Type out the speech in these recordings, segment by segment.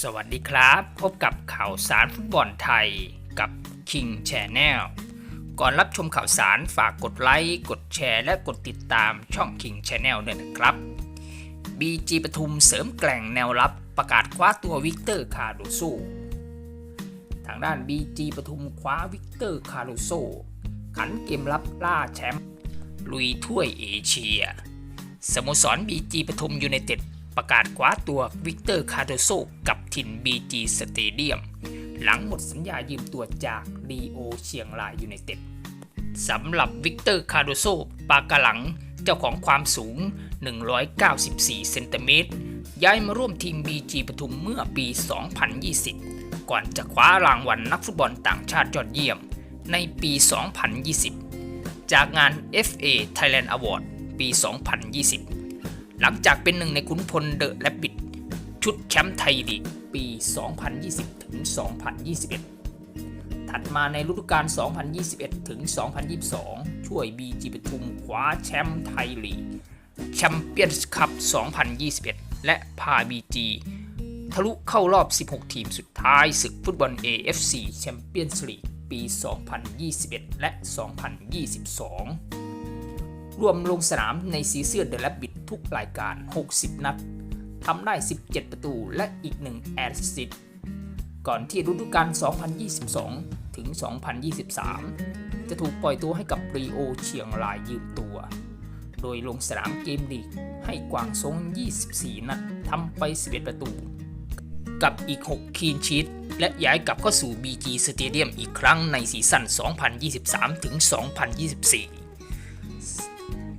สวัสดีครับ พบกับข่าวสารฟุตบอลไทยกับ King Channel ก่อนรับชมข่าวสารฝากกดไลค์ กดแชร์ และกดติดตามช่อง King Channel ด้วยนะครับ BG ปทุมเสริมแกล่งแนวรับประกาศคว้าตัววิกเตอร์คาร์โดโซทางด้าน BG ปทุมคว้าวิกเตอร์คาร์โดโซขันเกมรับล่าแชมป์ลุยถ้วยเอเชีย สโมสร BG ปทุมยูไนเต็ด ประกาศคว้าตัววิกเตอร์คาร์โดโซกับถิ่น BG สเตเดียม หลังหมดสัญญายืมตัวจากดีโอเชียงรายยูไนเต็ดสำหรับวิกเตอร์คาร์โดโซปากาหลังเจ้าของความสูง 194 เซนติเมตร ย้ายมาร่วมทีม BG ปทุมเมื่อปี 2020 ก่อนจะคว้ารางวัลนักฟุตบอลต่างชาติยอดเยี่ยม ในปี 2020 จากงาน FA Thailand Award ปี 2020 หลังจากเป็นหนึ่งในขุนพลเดอะแรบบิทชุดแชมป์ไทยลีกปี 2020 ถึง 2021 ถัดมาในฤดูกาล 2021 ถึง 2022 ช่วย BG ปทุมคว้าแชมป์ไทยลีกแชมเปี้ยนส์คัพ 2021 และพา BG ทะลุเข้ารอบ 16 ทีมสุดท้ายศึกฟุตบอล AFC แชมเปี้ยนส์ลีกปี 2021 และ 2022 รวมลงสนามในสีเสื้อเดอะแลบบิท ทุกรายการ 60 นัดทำได้ 17 ประตูและอีก 1 แอสซิสต์ก่อนที่ฤดูกาล 2022 ถึง 2023 จะถูกปล่อยตัวให้กับรีโอเชียงรายยืมตัว โดยลงสนามเกมลีกให้กวางซง 24 นัดทำไป 11 ประตู กับอีก 6 คีนชีตและย้ายกลับเข้าสู่ BG Stadium อีกครั้งในซีซั่น 2023 ถึง 2024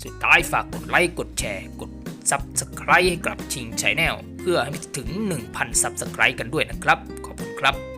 สุดท้ายฝากกดไลค์กดแชร์ กด Subscribe ให้กับชิงช n แนลเพื่อให้ถึง 1,000 Subscribe กันด้วยนะครับ ขอบคุณครับ